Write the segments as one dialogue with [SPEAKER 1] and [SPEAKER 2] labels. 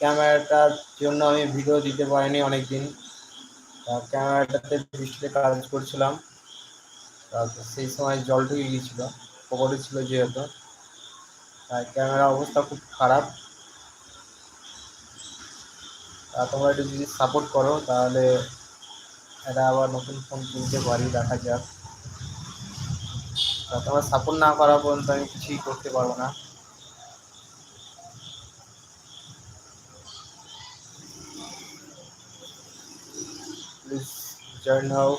[SPEAKER 1] ক্যামেরাটার জন্য আমি ভিডিও দিতে পারিনি অনেক দিন ক্যামেরাটাতে বৃষ্টিতে কাজ করছিলাম। সেই সময় জল ঢুকে গিয়েছিল, পকড়ে ছিল যেহেতু। তাই ক্যামেরা অবস্থা খুব খারাপ। তোমরা একটু যদি সাপোর্ট করো, তাহলে এটা আবার নতুন ফোন কিনতে পারি, দেখা যাক। তোমরা সাপোর্ট না করা পর্যন্ত আমি কিছুই করতে পারব না প্লিজ জয়েন হও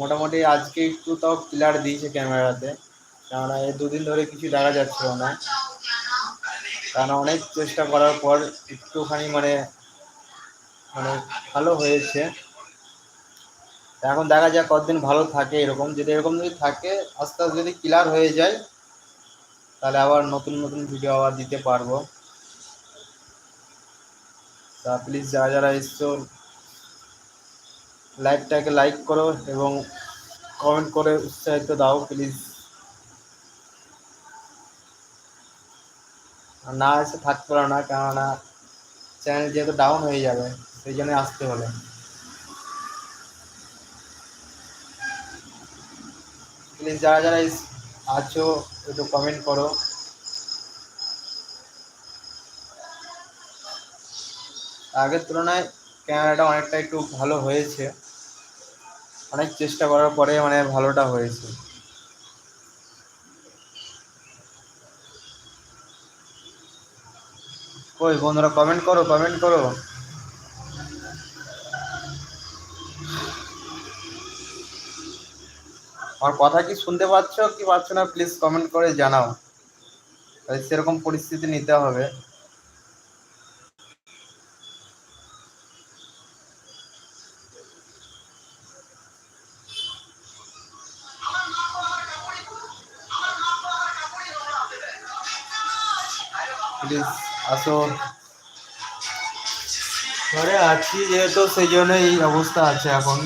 [SPEAKER 1] মোটামুটি আজকে একটু তাও ক্লিয়ার দিয়েছে ক্যামেরাতে, কেননা এই দুদিন ধরে কিছু দেখা যাচ্ছিল না। কারণ অনেক চেষ্টা করার পর একটুখানি মানে মানে ভালো হয়েছে। এখন দেখা যাক কতদিন ভালো থাকে এরকম। যদি এরকম যদি থাকে, আস্তে আস্তে যদি ক্লিয়ার হয়ে যায়, তাহলে আবার নতুন নতুন ভিডিও আবার দিতে পারব। তা প্লিজ যারা যারা এসছো লাইভটাকে লাইক করো এবং কমেন্ট করে উৎসাহিত দাও প্লিজ না এসে থাকতে পারো না, কেননা চ্যানেল যেহেতু ডাউন হয়ে যাবে, সেই জন্য আসতে হলে। প্লিজ যারা যারা আছো, একটু কমেন্ট করো। আগের তুলনায় ক্যামেরাটা অনেকটা একটু ভালো হয়েছে। অনেক চেষ্টা করার পরে মানে ভালোটা হয়েছে। কই বন্ধুরা কমেন্ট করো কমেন্ট করো। আমার কথা কি শুনতে পাচ্ছ কি পাচ্ছ না প্লিজ কমেন্ট করে জানাও। সেরকম পরিস্থিতি নিতে হবে। প্লিজ আসো। ঘরে আছি যেহেতু সেই জন্য এই অবস্থা আছে এখন।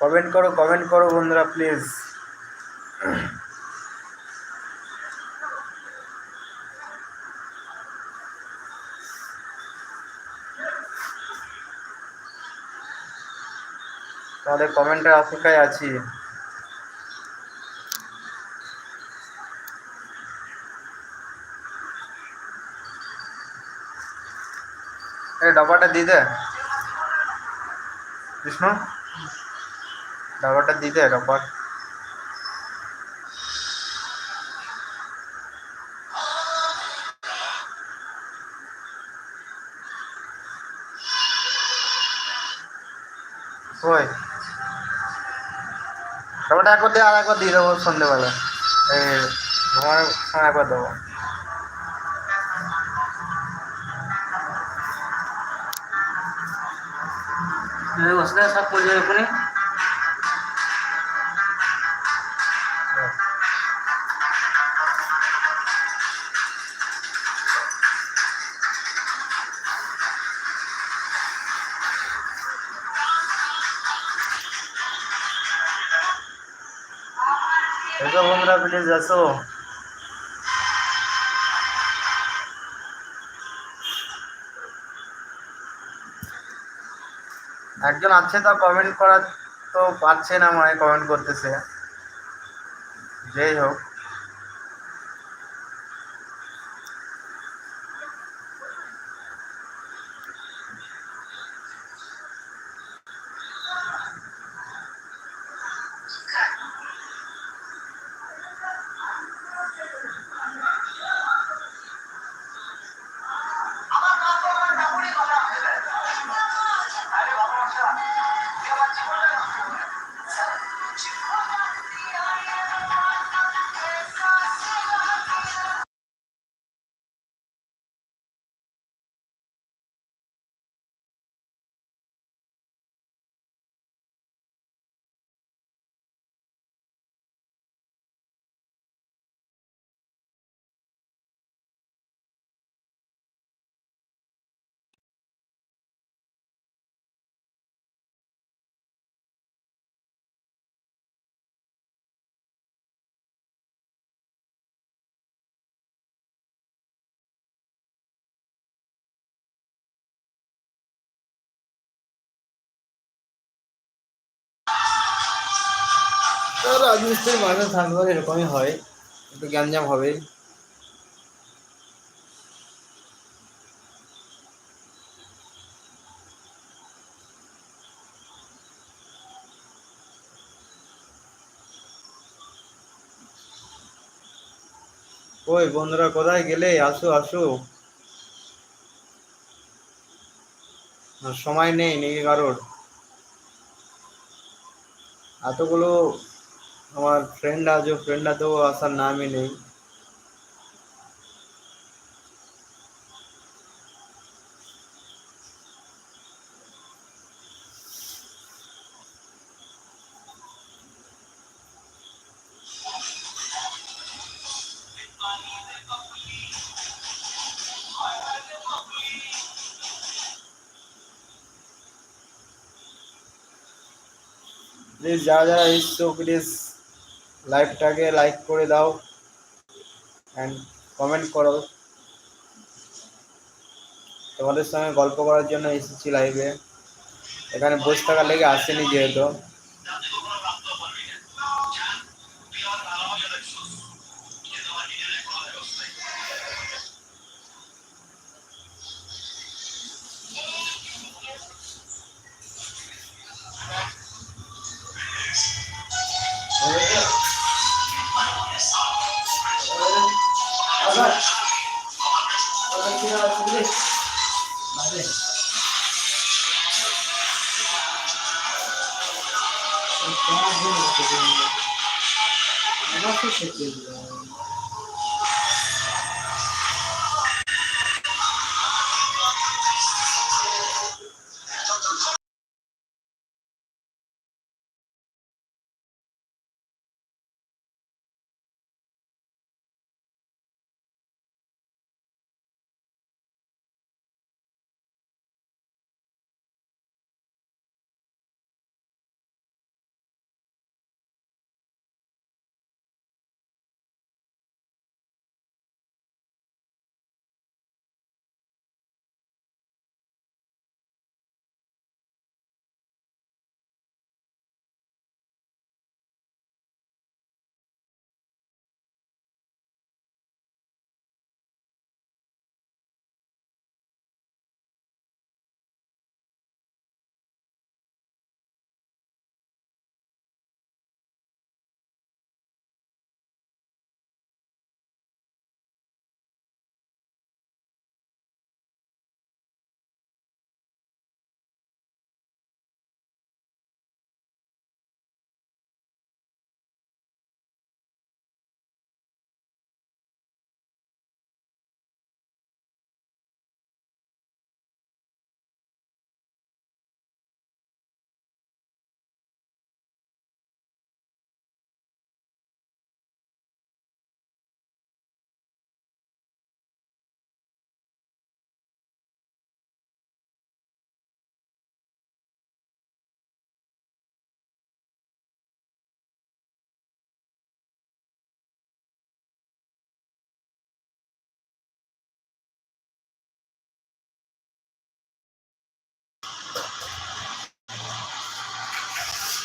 [SPEAKER 1] কমেন্ট করো কমেন্ট করো বন্ধুরা প্লিজ তাহলে কমেন্টের অপেক্ষায় আছি। এই ডাবাটা দিয়ে দে। বিষ্ণু ডাবাটা দিতে ডাবার ওই। ডাবাটা একবার দিয়ে আর একবার দিয়ে দেবো সন্ধ্যেবেলা এই ঘুমানোর সময় একবার দেবো।
[SPEAKER 2] সব পড়ে যাবে
[SPEAKER 1] এসো বন্ধুরা প্লিজ এসো একজন আছে তা কমেন্ট করার তো পাচ্ছে না মনে কমেন্ট করতেছে। যেই হোক। রাজমিস্ত্রির মাঝে থাকবে এরকমই হয়, একটু গ্যাঞ্জাম হবেই ওই বন্ধুরা, কোথায় গেলে? আসো আসো। সময় নেই নাকি কারোর। এতগুলো আমার ফ্রেন্ড আছে ফ্রেন্ডরা তো আসার নামই নেই প্লিজ যারা যারা এসছো প্লিজ লাইভটাকে লাইক করে দাও অ্যান্ড কমেন্ট করো। তোমাদের সঙ্গে গল্প করার জন্য এসেছি লাইভে এখানে বসে থাকার লেগে আসেনি যেহেতু। Daha bu noktada. Nasıl çekiyoruz yani?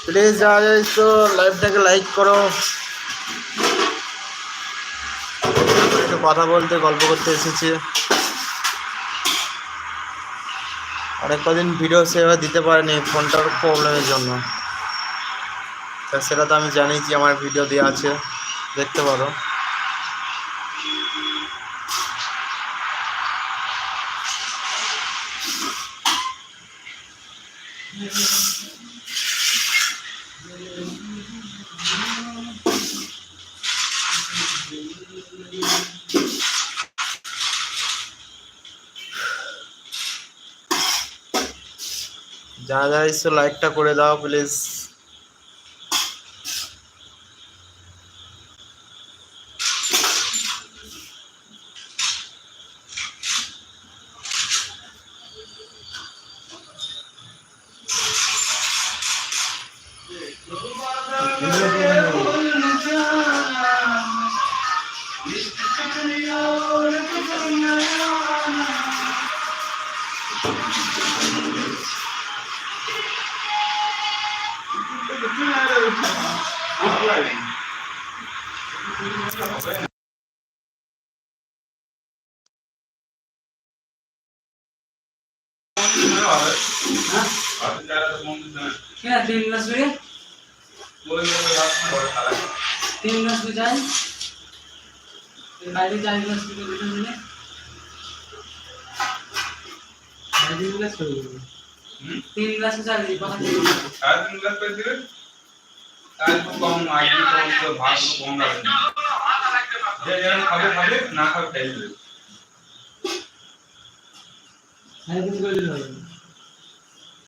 [SPEAKER 1] Please যারা যারা তো, লাইভটাকে লাইক করো। একটু কথা বলতে, গল্প করতে এসেছি। অনেক কদিন ভিডিও সেভাবে দিতে পারিনি, ফোনটার প্রবলেমের জন্য। সেটা তো আমি জানি যে আমার ভিডিও দেওয়া আছে, দেখতে পারো। যারা যারা এসছো লাইকটা করে দাও প্লিজ
[SPEAKER 2] क्या तीन मिनट हुए? तीन मिनट हो जाए गाड़ी चार मिनट की कंडीशन में गाड़ी मिनट हो तीन मिनट से चार मिनट पाँच मिनट चार मिनट पे বাইরে কম গ্লাস কম তো ভাগ কম রাখবে যে দিবি খাবে খাবে, না খাবে, তাই হ্যাঁ হবে?